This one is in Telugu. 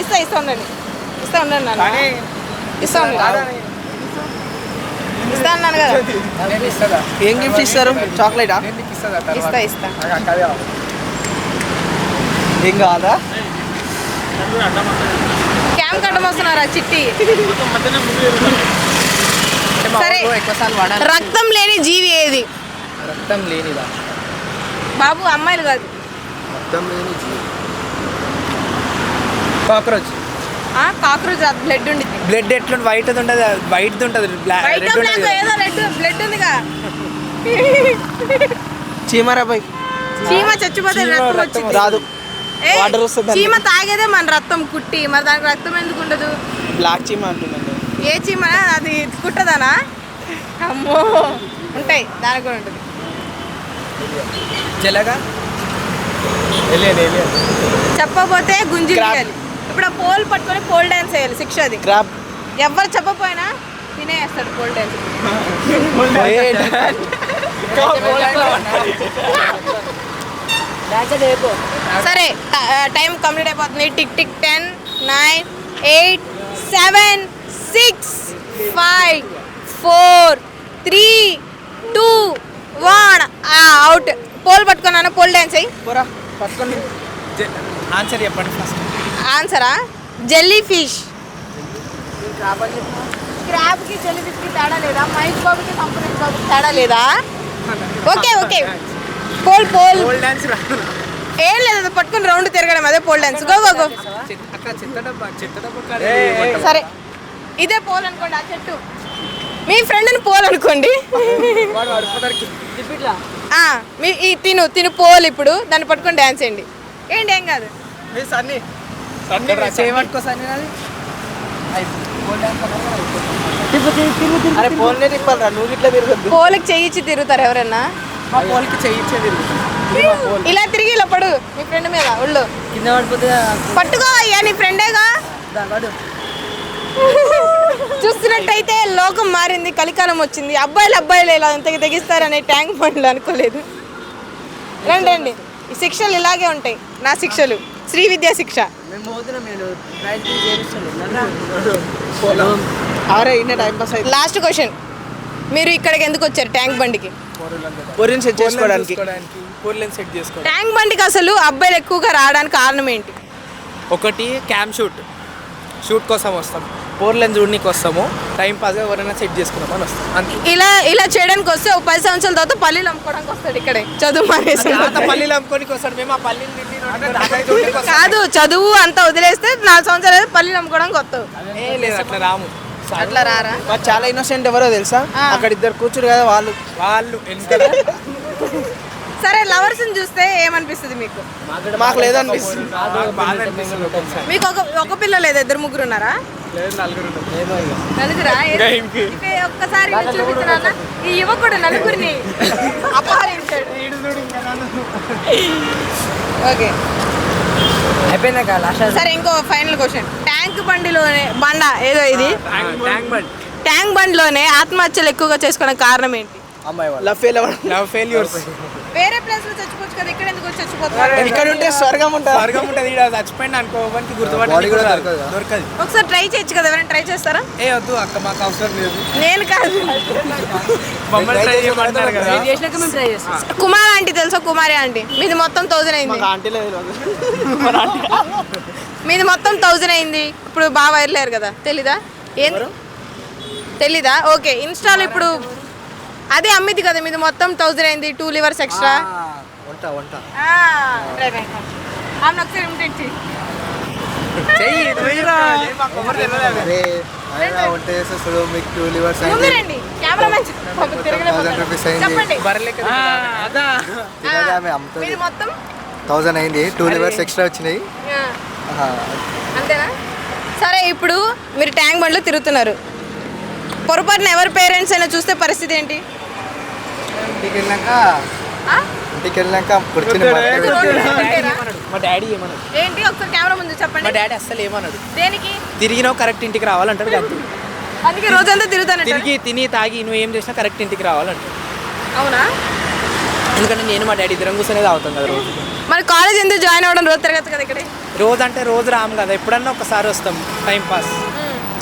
ఇస్తా ఇస్తా ఉండండి. ఇస్తా ఉండండి నాన్న. ఇస్తా ఉండండి. ఇస్తా అన్నాను కదా. ఏం గిఫ్ట్ ఇస్తారు? చాక్లెటా? ఇస్తా ఇస్తా. ఏం కాదా క్యామ్ కట్టం వస్తున్నారా చిట్టి? సరే. రక్తం లేని జీవి ఏది? రక్తం లేనిదా? బాబు అమ్మాయిలు కాదు. రక్తం లేని జీవి. కాక్రోచ్. ఆ కాక్రోచ్ బ్లడ్ ఉంది బ్లడ్ ఎట్లుంది వైట్ ఉంటుంది వైట్ ఉంటుంది బ్లాక్ రెడ్ ఏదో రెడ్ బ్లడ్ ఉందిగా. చీమరా బై. చీమ చచ్చిపోతే రక్తం వచ్చింది రాదు. వాటర్ వస్తుంది చీమ తాగేదే మన రక్తం కుట్టి మరి దానికి రక్తం ఎందుకు ఉండదు? బ్లాక్ చీమ అంటున్నాను ఏ చీమ? అది కుట్టదానా? అమ్మో ఉంటాయి దానికి కూడా ఉంటుంది. జలగా? చెప్పకపోతే గుంజి ఇప్పుడు ఆ పోల్ పట్టుకొని పోల్ డాన్స్ వేయాలి శిక్ష అది. ఎవరు చెప్పపోయినా తినేస్తాడు పోల్ డాన్స్ సరే టైం కంప్లీట్ అయిపోతుంది. Tick tick ten nine eight seven six five four three two one out pole పట్టుకున్నాను పోల్ డాన్స్ అయ్యి పోరా పట్టుకొని ఆన్సర్ చెప్పండి ఫస్ట్ ఆన్సరా జెల్లీ ఫిష్ క్రాబ్కి జెల్లీ ఫిష్కి తేడా లేదా? మహేష్ బాబుకి కంపెనీ బాబుకి తేడా లేదా? Okay okay. Pole pole pole dance ఏం లేదు అది పట్టుకుని రౌండ్ తిరగడం అదే pole dance go go go సరే. ఇదే పోల్ అనుకోండి ఆ చెట్టు. మీ ఫ్రెండ్ని పోల్ అనుకోండి వాడు అడుపుతారికి ఆ, మీ ఈ తిను తిను పోల్ ఇప్పుడు దాన్ని పట్టుకొని డ్యాన్స్ చేయండి. ఏంటి ఏం కాదు. పోల్కి చెయ్యిచ్చి తిరుగుతారు ఎవరన్నా? మా పోల్కి చేయించే తిరుగుతుంది ఇలా తిరిగి ఇలా పడు మీ ఫ్రెండ్ మీద ఒళ్ళు. కింద పడిపోతే పట్టుకో అయ్యా నీ ఫ్రెండేగా చూస్తున్నట్టయితే లోకం మారింది కలికాలం వచ్చింది. అబ్బాయిలు అబ్బాయిలు ఇలా ఇంతకి తెగిస్తారనే ట్యాంక్ బండ్లు అనుకోలేదు. రండి రండి. ఈ శిక్షలు ఇలాగే ఉంటాయి. నా శిక్షలు. శ్రీ విద్యా శిక్ష. లాస్ట్ క్వశ్చన్ మీరు ఇక్కడికి ఎందుకు వచ్చారు ట్యాంక్ బండికి? పొరిని సెట్ చేసుకోవడానికి. సెట్ చేసుకోవడానికి. ట్యాంక్ బండికి అసలు అబ్బాయిలు ఎక్కువగా రావడానికి కారణం ఏంటి? ఒకటి క్యామ్ షూట్ షూట్ కోసం వస్తాం. పోర్లను చూడడానికి వస్తాము. టైం పాస్గా ఎవరైనా సెట్ చేసుకుందాం అని వస్తాం. అంతే. ఇలా ఇలా చేయడానికి వస్తే ఒక పది సంవత్సరాల తర్వాత పల్లీలు అమ్ముకోవడానికి వస్తాడు ఇక్కడే. చదువు మానేసి. తర్వాత పల్లీలు అమ్ముకోనికి వస్తాడు. మేము ఆ పల్లీలు తిని వస్తాం. కాదు చదువు అంతా వదిలేస్తే నాలుగు సంవత్సరాలు అయితే పల్లీలు అమ్ముకోవడానికి వస్తావు ఏ లేదు అట్లా రాము. అట్లా రారా? చాలా ఇన్నోసెంట్ ఎవరో తెలుసా? ఆ. అక్కడ ఇద్దరు కూర్చురు కదా వాళ్ళు. వాళ్ళు వెనకాల సరే. లవర్స్ చూస్తే ఏమనిపిస్తుంది మీకు? మాకు లేదనిపిస్తుంది. అనిపిస్తుంది. ఒక్కొక్కసారి. మీకు ఒక ఒక పిల్ల లేదు? ఇద్దరు ముగ్గురు ఉన్నారా? నలుగురా ఒక్కసారి ఈ యువకుడు నలుగురిని అపహరించాడు. ఓకే. అయిపోయిందాక లాస్ట్ సరే ఇంకో ఫైనల్ క్వశ్చన్. ట్యాంక్ బండిలోనే బండ ఏదో ఇది? Tank bund. ట్యాంక్ బండిలోనే ఆత్మహత్యలు ఎక్కువగా చేసుకోవడానికి కారణం ఏంటి? లవ్ ఫెయిల్యూర్స్ వేరే ప్లేస్లో చచ్చిపోవచ్చు కదా ఇక్కడ ఎందుకు వచ్చి చచ్చిపోతున్నారు? ఇక్కడ ఉంటే స్వర్గం ఉంటుంది? స్వర్గం ఉంటుంది ఇక్కడ చచ్చిపోయింది అనుకో ఎవరికి Body గుర్తుపట్టి కూడా దొరకదు. ఒకసారి ట్రై చేయొచ్చు కదా ఎవరైనా ట్రై చేస్తారా? ఏ వద్దు అక్క మాకు అవసరం లేదు. నేను కాదు. మమ్మల్ని ట్రై చేయమంటున్నారు కదా. కుమార్ ఆంటీ తెలుసా? కుమారి ఆంటీ. మీది మొత్తం థౌజండ్ అయింది. ఆంటీ లేదు మీది మొత్తం థౌజండ్ అయింది. ఇప్పుడు బాగా వైర్లేరు కదా తెలీదా? ఏం? తెలీదా? ఓకే ఇన్స్టాలో ఇప్పుడు అదే అమ్మిది కదా మీది మొత్తం థౌజండ్ అయింది టూ లివర్స్ ఎక్స్ట్రా వంట వంట. ఆమె ఒకసారి థౌసండ్ అయింది. టూ లివర్స్ ఎక్స్ట్రా వచ్చినాయి. అంతేనా? సరే ఇప్పుడు మీరు ట్యాంక్ బండ్లో తిరుగుతున్నారు. పొరపాటున ఎవరి పేరెంట్స్ అయినా చూస్తే పరిస్థితి ఏంటి? ఇంటికి వెళ్ళాక? ఇంటికి వెళ్ళాక కూర్చుని? మా డాడీ ఏమన్నాడు? ఏంటి? ఒకసారి కెమెరా ముందు మా చెప్పండి డాడీ అస్సలు ఏమన్నాడు? దేనికి? తిరిగినావు కరెక్ట్ ఇంటికి రావాలంటాడు అంతే అందుకే రోజంతా తిరుగుతానంట తిరిగి తిని తాగి నువ్వు ఏం చేసినా కరెక్ట్ ఇంటికి రావాలంటాడు. అవునా? ఎందుకంటే నేను మా డాడీ ఇద్దరం కూర్చొని తాగుతాం కదా రోజు. మరి కాలేజ్ ఎందుకు జాయిన్ అవ్వడం రోజు తిరగచ్చు కదా ఇక్కడే? రోజు అంటే రోజు రాము కదా. ఎప్పుడన్నా ఒకసారి వస్తాం. Time pass.